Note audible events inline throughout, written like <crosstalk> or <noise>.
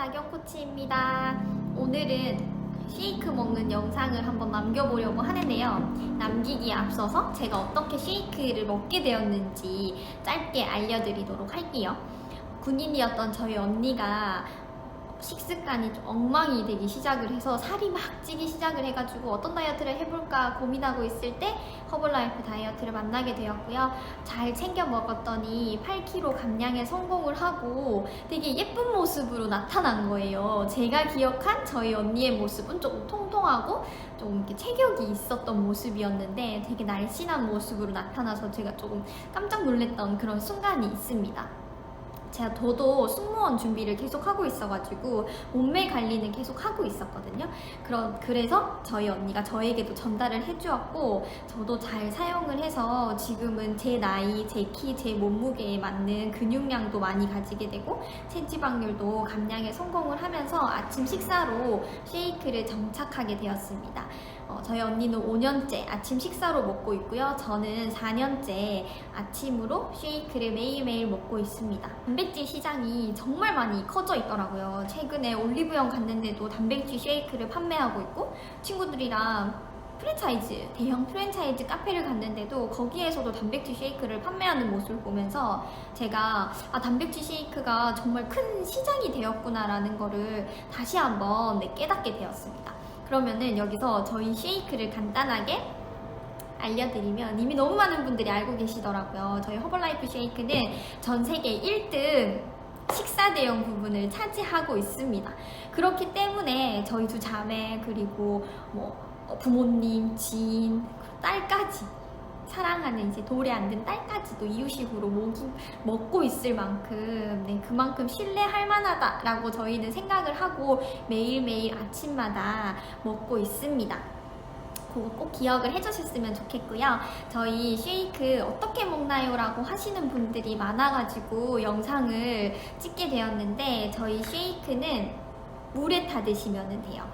나경 코치입니다. 오늘은 쉐이크 먹는 영상을 한번 남겨보려고 하는데요. 남기기에 앞서서 제가 어떻게 쉐이크를 먹게 되었는지 짧게 알려드리도록 할게요. 군인이었던 저희 언니가 식습관이 좀 엉망이 되기 시작을 해서 살이 막 찌기 시작을 해가지고 어떤 다이어트를 해볼까 고민하고 있을 때 허블라이프 다이어트를 만나게 되었고요. 잘 챙겨 먹었더니 8kg 감량에 성공을 하고 되게 예쁜 모습으로 나타난 거예요. 제가 기억한 저희 언니의 모습은 조금 통통하고 좀 이렇게 체격이 있었던 모습이었는데 되게 날씬한 모습으로 나타나서 제가 조금 깜짝 놀랐던 그런 순간이 있습니다. 제가 저도 승무원 준비를 계속 하고 있어가지고 몸매 관리는 계속 하고 있었거든요. 그런 그래서 저희 언니가 저에게도 전달을 해주었고 저도 잘 사용을 해서 지금은 제 나이, 제 키, 제 몸무게에 맞는 근육량도 많이 가지게 되고 체지방률도 감량에 성공을 하면서 아침 식사로 쉐이크를 정착하게 되었습니다. 어, 저희 언니는 5년째 아침 식사로 먹고 있고요. 저는 4년째 아침으로 쉐이크를 매일매일 먹고 있습니다. 단백질 시장이 정말 많이 커져 있더라고요. 최근에 올리브영 갔는데도 단백질 쉐이크를 판매하고 있고 친구들이랑 프랜차이즈, 대형 프랜차이즈 카페를 갔는데도 거기에서도 단백질 쉐이크를 판매하는 모습을 보면서 제가 아, 단백질 쉐이크가 정말 큰 시장이 되었구나라는 거를 다시 한번 네, 깨닫게 되었습니다. 그러면은 여기서 저희 쉐이크를 간단하게 알려드리면 이미 너무 많은 분들이 알고 계시더라고요. 저희 허벌라이프 쉐이크는 전 세계 1등 식사 대용 부분을 차지하고 있습니다. 그렇기 때문에 저희 두 자매 그리고 뭐 어, 부모님, 지인, 딸까지 사랑하는 이제 돌에 앉은 딸까지도 이유식으로 먹이, 먹고 있을 만큼 네, 그만큼 신뢰할 만하다라고 저희는 생각을 하고 매일매일 아침마다 먹고 있습니다. 그거 꼭 기억을 해주셨으면 좋겠고요. 저희 쉐이크 어떻게 먹나요? 라고 하시는 분들이 많아가지고 영상을 찍게 되었는데 저희 쉐이크는 물에 타 드시면 돼요.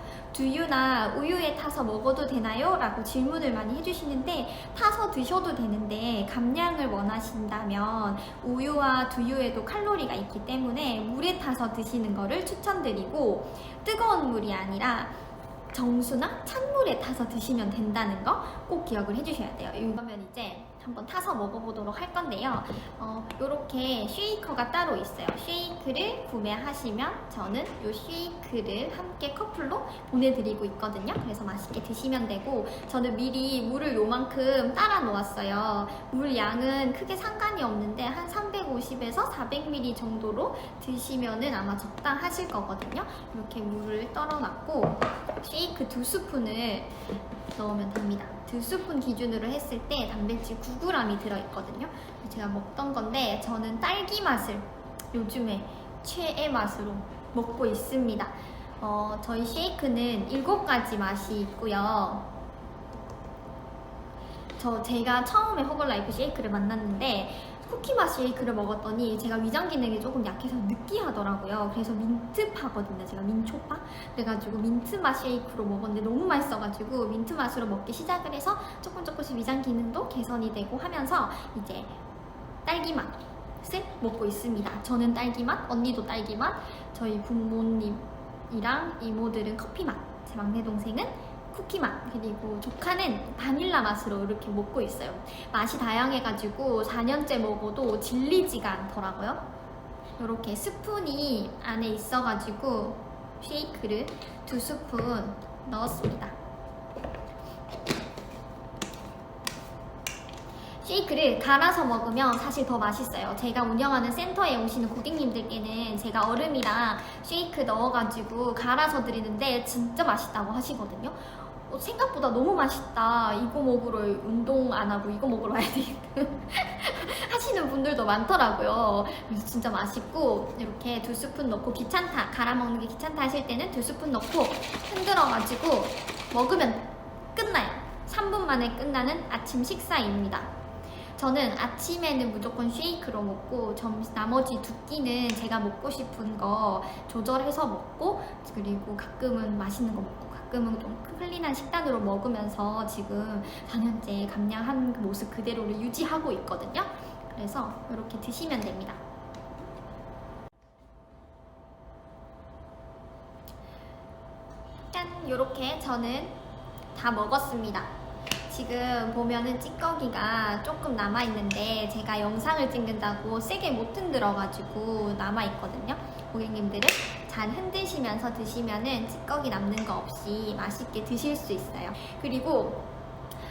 두유나 우유에 타서 먹어도 되나요? 라고 질문을 많이 해주시는데 타서 드셔도 되는데 감량을 원하신다면 우유와 두유에도 칼로리가 있기 때문에 물에 타서 드시는 거를 추천드리고 뜨거운 물이 아니라 정수나 찬물에 타서 드시면 된다는 거 꼭 기억을 해주셔야 돼요. 이러면 이제 한번 타서 먹어보도록 할 건데요. 어, 이렇게 쉐이커가 따로 있어요. 쉐이크를 구매하시면 저는 이 쉐이크를 함께 커플로 보내드리고 있거든요. 그래서 맛있게 드시면 되고 저는 미리 물을 요만큼 따라 놓았어요. 물 양은 크게 상관이 없는데 한 350에서 400ml 정도로 드시면은 아마 적당하실 거거든요. 이렇게 물을 떨어놨고 쉐이크 두 스푼을 넣으면 됩니다. 두 스푼 기준으로 했을 때 단백질 9g이 들어있거든요. 제가 먹던 건데 저는 딸기 맛을 요즘에 최애 맛으로 먹고 있습니다. 어, 저희 쉐이크는 7가지 맛이 있고요. 저 제가 처음에 허벌라이프 쉐이크를 만났는데 쿠키 맛 쉐이크를 먹었더니 제가 위장 기능이 조금 약해서 느끼하더라고요. 그래서 민트파거든요. 제가 민초파? 그래가지고 민트 맛 쉐이크로 먹었는데 너무 맛있어가지고 민트 맛으로 먹기 시작을 해서 조금 조금씩 위장 기능도 개선이 되고 하면서 이제 딸기 맛을 먹고 있습니다. 저는 딸기 맛, 언니도 딸기 맛, 저희 부모님이랑 이모들은 커피 맛, 제 막내 동생은 쿠키 맛 그리고 조카는 바닐라 맛으로 이렇게 먹고 있어요. 맛이 다양해가지고 4년째 먹어도 질리지가 않더라고요. 이렇게 스푼이 안에 있어가지고 쉐이크를 두 스푼 넣었습니다. 쉐이크를 갈아서 먹으면 사실 더 맛있어요. 제가 운영하는 센터에 오시는 고객님들께는 제가 얼음이랑 쉐이크 넣어가지고 갈아서 드리는데 진짜 맛있다고 하시거든요. 어, 생각보다 너무 맛있다. 이거 먹으러 운동 안 하고 이거 먹으러 와야 되겠다. <laughs> 하시는 분들도 많더라고요. 그래서 진짜 맛있고 이렇게 두 스푼 넣고 귀찮다. 갈아 먹는 게 귀찮다 하실 때는 두 스푼 넣고 흔들어가지고 먹으면 끝나요. 3분 만에 끝나는 아침 식사입니다. 저는 아침에는 무조건 쉐이크로 먹고 점 나머지 두 끼는 제가 먹고 싶은 거 조절해서 먹고 그리고 가끔은 맛있는 거 먹고 가끔은 좀 클린한 식단으로 먹으면서 지금 4년째 감량한 그 모습 그대로를 유지하고 있거든요. 그래서 이렇게 드시면 됩니다. 짠! 요렇게 저는 다 먹었습니다. 지금 보면은 찌꺼기가 조금 남아있는데 제가 영상을 찍는다고 세게 못 흔들어가지고 남아있거든요. 고객님들은 잘 흔드시면서 드시면은 찌꺼기 남는 거 없이 맛있게 드실 수 있어요. 그리고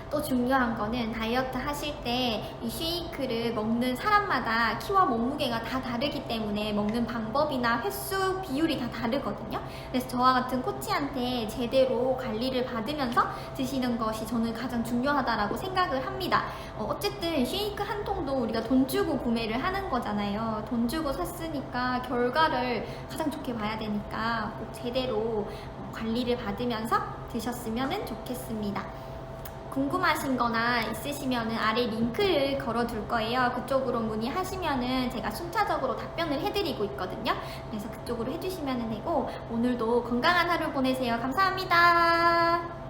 또 중요한 거는 다이어트 하실 때 이 쉐이크를 먹는 사람마다 키와 몸무게가 다 다르기 때문에 먹는 방법이나 횟수 비율이 다 다르거든요. 그래서 저와 같은 코치한테 제대로 관리를 받으면서 드시는 것이 저는 가장 중요하다라고 생각을 합니다. 어, 쨌든 쉐이크 한 통도 우리가 돈 주고 구매를 하는 거잖아요. 돈 주고 샀으니까 결과를 가장 좋게 봐야 되니까 꼭 제대로 관리를 받으면서 드셨으면 좋겠습니다. 궁금하신 거나 있으시면 아래 링크를 걸어 둘 거예요. 그쪽으로 문의하시면은 제가 순차적으로 답변을 해드리고 있거든요. 그래서 그쪽으로 해주시면 되고 오늘도 건강한 하루 보내세요. 감사합니다.